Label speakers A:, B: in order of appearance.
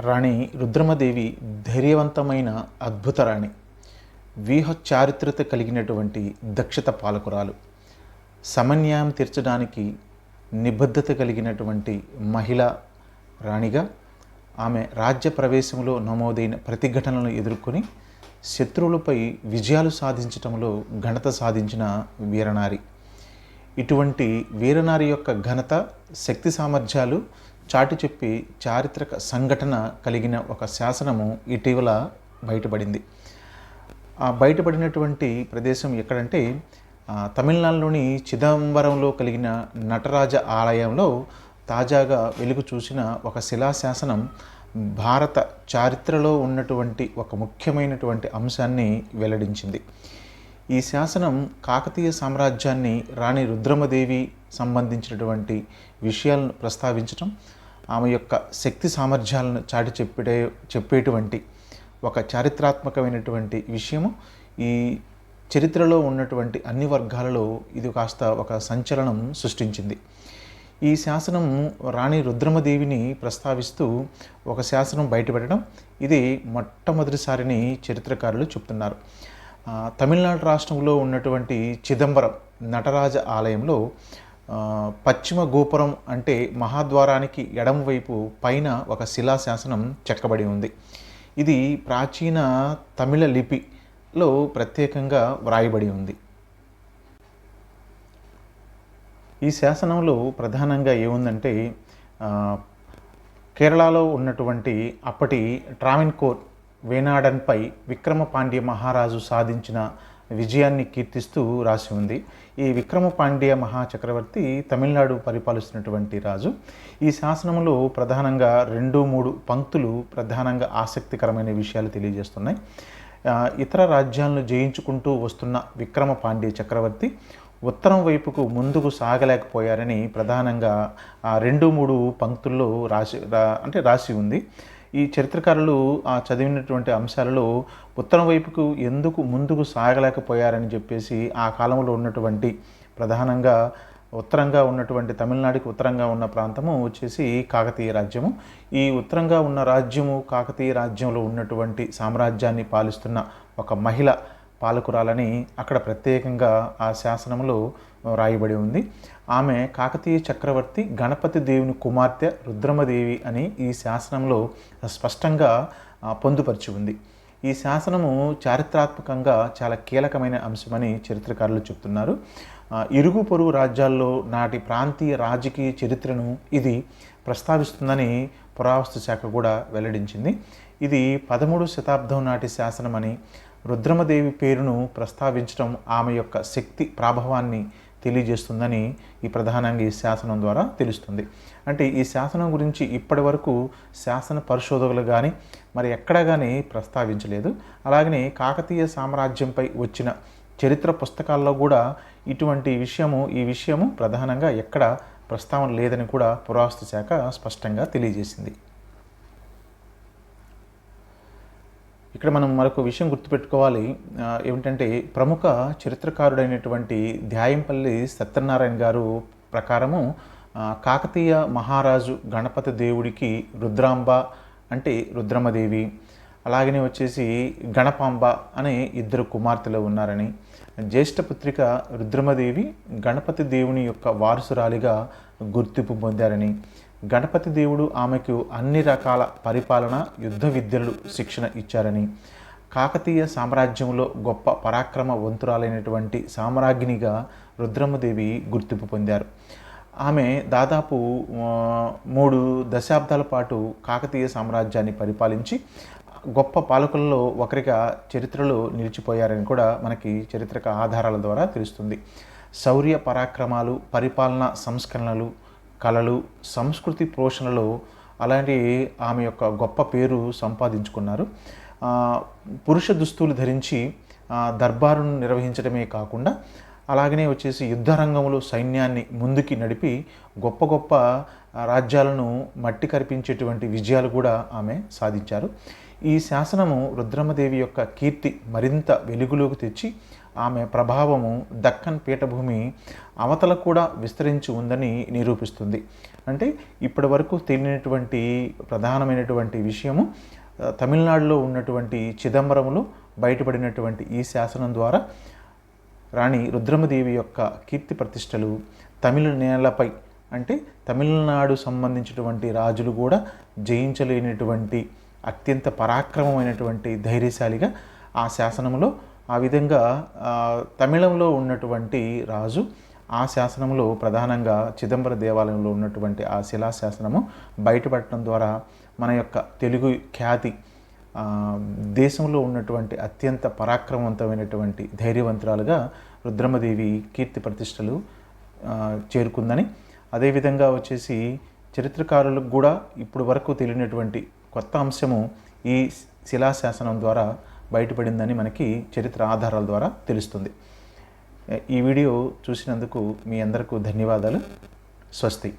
A: రాణి రుద్రమదేవి ధైర్యవంతమైన అద్భుత రాణి. వ్యూహ చారిత్రత కలిగినటువంటి దక్షత పాలకురాలు. సమన్యాయం తీర్చడానికి నిబద్ధత కలిగినటువంటి మహిళ రాణిగా ఆమె రాజ్య ప్రవేశంలో నమోదైన ప్రతిఘటనలను ఎదుర్కొని శత్రువులపై విజయాలు సాధించటంలో ఘనత సాధించిన వీరనారి. ఇటువంటి వీరనారి యొక్క ఘనత శక్తి సామర్థ్యాలు చాటి చెప్పి చారిత్రక సంఘటన కలిగిన ఒక శాసనము ఇటీవల బయటపడింది. ఆ బయటపడినటువంటి ప్రదేశం ఎక్కడంటే తమిళనాడులోని చిదంబరంలో కలిగిన నటరాజ ఆలయంలో తాజాగా వెలుగు చూసిన ఒక శిలాశాసనం భారత చారిత్రలో ఉన్నటువంటి ఒక ముఖ్యమైనటువంటి అంశాన్ని వెల్లడించింది. ఈ శాసనం కాకతీయ సామ్రాజ్యాన్ని రాణి రుద్రమదేవి సంబంధించినటువంటి విషయాలను ప్రస్తావించటం ఆమె యొక్క శక్తి సామర్థ్యాలను చాటి చెప్పే చెప్పేటువంటి ఒక చారిత్రాత్మకమైనటువంటి విషయము. ఈ చరిత్రలో ఉన్నటువంటి అన్ని వర్గాలలో ఇది కాస్త ఒక సంచలనం సృష్టించింది. ఈ శాసనం రాణి రుద్రమదేవిని ప్రస్తావిస్తూ ఒక శాసనం బయటపెట్టడం ఇది మొట్టమొదటిసారిని చరిత్రకారులు చెప్తున్నారు. తమిళనాడు రాష్ట్రంలో ఉన్నటువంటి చిదంబరం నటరాజ ఆలయంలో పశ్చిమ గోపురం అంటే మహాద్వారానికి ఎడమవైపు పైన ఒక శిలాశాసనం చెక్కబడి ఉంది. ఇది ప్రాచీన తమిళ లిపిలో ప్రత్యేకంగా వ్రాయబడి ఉంది. ఈ శాసనంలో ప్రధానంగా ఏముందంటే కేరళలో ఉన్నటువంటి అప్పటి ట్రావెన్కోర్ వేనాడన్పై విక్రమ పాండ్య మహారాజు సాధించిన విజయాన్ని కీర్తిస్తూ రాసి ఉంది. ఈ విక్రమ పాండ్య మహాచక్రవర్తి తమిళనాడు పరిపాలిస్తున్నటువంటి రాజు. ఈ శాసనంలో ప్రధానంగా రెండు మూడు పంక్తులు ప్రధానంగా ఆసక్తికరమైన విషయాలు తెలియజేస్తున్నాయి. ఇతర రాజ్యాలను జయించుకుంటూ వస్తున్న విక్రమ పాండ్య చక్రవర్తి ఉత్తరం వైపుకు ముందుకు సాగలేకపోయారని ప్రధానంగా రెండు మూడు పంక్తుల్లో రాసి రా- అంటే రాసి ఉంది. ఈ చరిత్రకారులు ఆ చదివినటువంటి అంశాలలో ఉత్తరం వైపుకు ఎందుకు ముందుకు సాగలేకపోయారని చెప్పేసి ఆ కాలంలో ఉన్నటువంటి ప్రధానంగా ఉత్తరంగా ఉన్నటువంటి తమిళనాడుకి ఉత్తరంగా ఉన్న ప్రాంతము వచ్చేసి కాకతీయ రాజ్యము. ఈ ఉత్తరంగా ఉన్న రాజ్యము కాకతీయ రాజ్యంలో ఉన్నటువంటి సామ్రాజ్యాన్ని పాలిస్తున్న ఒక మహిళ పాలకురాలని అక్కడ ప్రత్యేకంగా ఆ శాసనంలో రాయబడి ఉంది. ఆమె కాకతీయ చక్రవర్తి గణపతి దేవుని కుమార్తె రుద్రమదేవి అని ఈ శాసనంలో స్పష్టంగా పొందుపరిచి ఉంది. ఈ శాసనము చారిత్రాత్మకంగా చాలా కీలకమైన అంశమని చరిత్రకారులు చెప్తున్నారు. ఇరుగు పొరుగు రాజ్యాల్లో నాటి ప్రాంతీయ రాజకీయ చరిత్రను ఇది ప్రస్తావిస్తుందని పురావస్తు శాఖ కూడా వెల్లడించింది. ఇది పదమూడు శతాబ్దం నాటి శాసనమని రుద్రమదేవి పేరును ప్రస్తావించడం ఆమె యొక్క శక్తి ప్రాభవాన్ని తెలియజేస్తుందని ఈ ప్రధానంగా ఈ శాసనం ద్వారా తెలుస్తుంది. అంటే ఈ శాసనం గురించి ఇప్పటి వరకు శాసన పరిశోధకులు కానీ మరి ఎక్కడా కానీ ప్రస్తావించలేదు. అలాగనే కాకతీయ సామ్రాజ్యంపై వచ్చిన చరిత్ర పుస్తకాల్లో కూడా ఇటువంటి విషయము ఈ విషయము ప్రధానంగా ఎక్కడ ప్రస్తావన లేదని కూడా పురావస్తు శాఖ స్పష్టంగా తెలియజేసింది. ఇక్కడ మనం మరొక విషయం గుర్తుపెట్టుకోవాలి. ఏమిటంటే ప్రముఖ చరిత్రకారుడైనటువంటి ధ్యాయంపల్లి సత్యనారాయణ గారు ప్రకారము కాకతీయ మహారాజు గణపతి దేవుడికి రుద్రాంబ అంటే రుద్రమదేవి అలాగనే వచ్చేసి గణపాంబ అనే ఇద్దరు కుమార్తెలు ఉన్నారని. జ్యేష్ఠ పుత్రిక రుద్రమదేవి గణపతి దేవుని యొక్క వారసురాలిగా గుర్తింపు పొందారని. గణపతి దేవుడు ఆమెకు అన్ని రకాల పరిపాలన యుద్ధ విద్యలు శిక్షణ ఇచ్చారని కాకతీయ సామ్రాజ్యంలో గొప్ప పరాక్రమవంతురాలైనటువంటి సామ్రాజ్ఞిగా రుద్రమదేవి గుర్తింపు పొందారు. ఆమె దాదాపు మూడు దశాబ్దాల పాటు కాకతీయ సామ్రాజ్యాన్ని పరిపాలించి గొప్ప పాలకులలో ఒకరిగా చరిత్రలో నిలిచిపోయారని కూడా మనకి చరిత్రక ఆధారాల ద్వారా తెలుస్తుంది. శౌర్య పరాక్రమాలు పరిపాలన సంస్కరణలు కళలు సంస్కృతి పోషణలో అలాంటి ఆమె యొక్క గొప్ప పేరు సంపాదించుకున్నారు. పురుష దుస్తులు ధరించి దర్బారును నిర్వహించడమే కాకుండా అలాగనే వచ్చేసి యుద్ధ రంగంలో సైన్యాన్ని ముందుకి నడిపి గొప్ప గొప్ప రాజ్యాలను మట్టి కరిపించేటువంటి విజయాలు కూడా ఆమె సాధించారు. ఈ శాసనము రుద్రమదేవి యొక్క కీర్తి మరింత వెలుగులోకి తెచ్చి ఆమె ప్రభావము దక్కన్ పీఠభూమి అవతల కూడా విస్తరించి ఉందని నిరూపిస్తుంది. అంటే ఇప్పటి వరకు తెలియనటువంటి ప్రధానమైనటువంటి విషయము తమిళనాడులో ఉన్నటువంటి చిదంబరంలో బయటపడినటువంటి ఈ శాసనం ద్వారా రాణి రుద్రమదేవి యొక్క కీర్తి ప్రతిష్టలు తమిళ నేలపై అంటే తమిళనాడు సంబంధించినటువంటి రాజులు కూడా జయించలేనటువంటి అత్యంత పరాక్రమమైనటువంటి ధైర్యశాలిగా ఆ శాసనంలో ఆ విధంగా తమిళంలో ఉన్నటువంటి రాజు ఆ శాసనంలో ప్రధానంగా చిదంబర దేవాలయంలో ఉన్నటువంటి ఆ శిలాశాసనము బయటపడటం ద్వారా మన యొక్క తెలుగు ఖ్యాతి దేశంలో ఉన్నటువంటి అత్యంత పరాక్రమవంతమైనటువంటి ధైర్యవంతురాలుగా రుద్రమదేవి కీర్తి ప్రతిష్టలు చేరుకుందని అదేవిధంగా వచ్చేసి చరిత్రకారులకు కూడా ఇప్పుడు వరకు తెలియనటువంటి కొత్త అంశము ఈ శిలాశాసనం ద్వారా బయటపడిందని మనకి చరిత్ర ఆధారాల ద్వారా తెలుస్తుంది. ఈ వీడియో చూసినందుకు మీ అందరికీ ధన్యవాదాలు. స్వస్తి.